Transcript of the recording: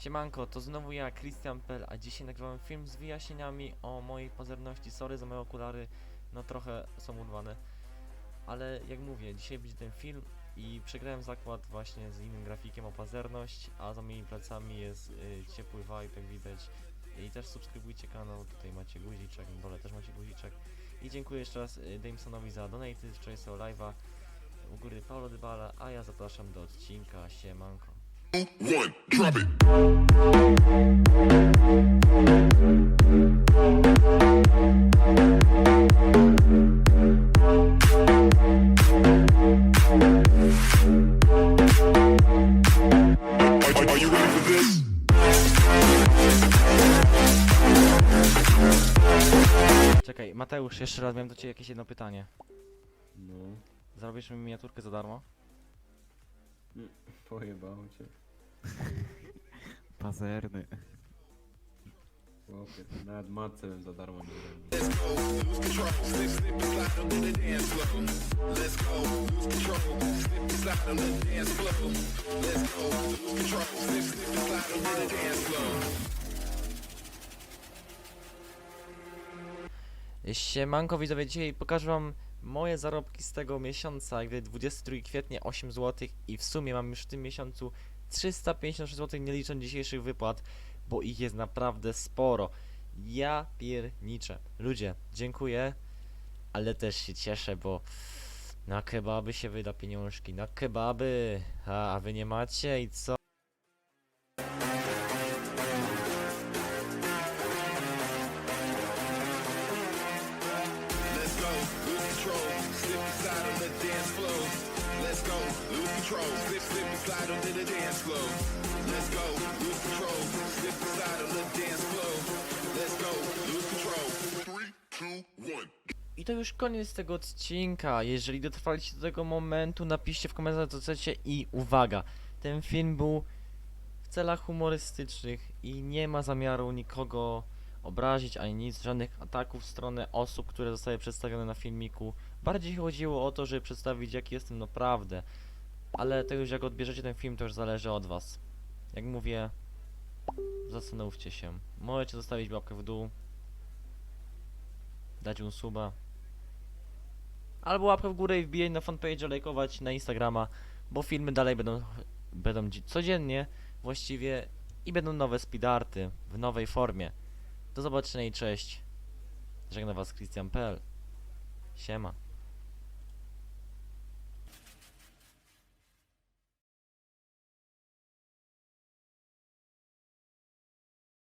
Siemanko, to znowu ja, Christian Pell, a dzisiaj nagrywam film z wyjaśnieniami o mojej pazerności. Sorry za moje okulary, no trochę są urwane. Ale jak mówię, dzisiaj będzie ten film i przegrałem zakład właśnie z innym grafikiem o pazerność, a za moimi plecami jest y, ciepły vibe, jak widać. I też subskrybujcie kanał, tutaj macie guziczek, na dole też macie guziczek. I dziękuję jeszcze raz y, Damesonowi za donaty, wczoraj sobie live'a. U góry Paulo Dybala, a ja zapraszam do odcinka, siemanko. One, drop it. Are, are you ready for this? Czekaj, Mateusz, jeszcze raz miałem do Ciebie jakieś jedno pytanie. No, Zrobisz mi miniaturkę za darmo? Pojebało cię. Pazerny. Chłopie, nawet matce bym za darmo nie zrobił. Siemanko widzowie, dzisiaj pokażę wam moje zarobki z tego miesiąca, gdy 22 kwietnia 8 zł i w sumie mam już w tym miesiącu 356 zł, nie licząc dzisiejszych wypłat, bo ich jest naprawdę sporo. Ja pierniczę. Ludzie, dziękuję, ale też się cieszę, bo na kebaby się wyda pieniążki, na kebaby, a, a wy nie macie i co? Let's go, lose control, slip, slip and slide onto the dance floor. Let's go, lose control, slip and slide on the dance floor. Let's go, lose control. Three, two, one. I to już koniec tego odcinka. Jeżeli dotrwaliście do tego momentu, napiszcie w komentarzach co chcecie i uwaga, ten film był w celach humorystycznych i nie ma zamiaru nikogo obrazić ani nic, żadnych ataków w stronę osób, które zostały przedstawione na filmiku. Bardziej chodziło o to, żeby przedstawić jaki jestem naprawdę. Ale to już jak odbierzecie ten film, to już zależy od was. Jak mówię, zastanówcie się. Możecie zostawić łapkę w dół, dać un suba, Albo łapkę w górę i wbijaj na fanpage, lajkować na Instagrama, bo filmy dalej będą, będą dzi- codziennie właściwie i będą nowe speedarty w nowej formie. Do zobaczenia i cześć. Żegna was Christian.pl. Siema.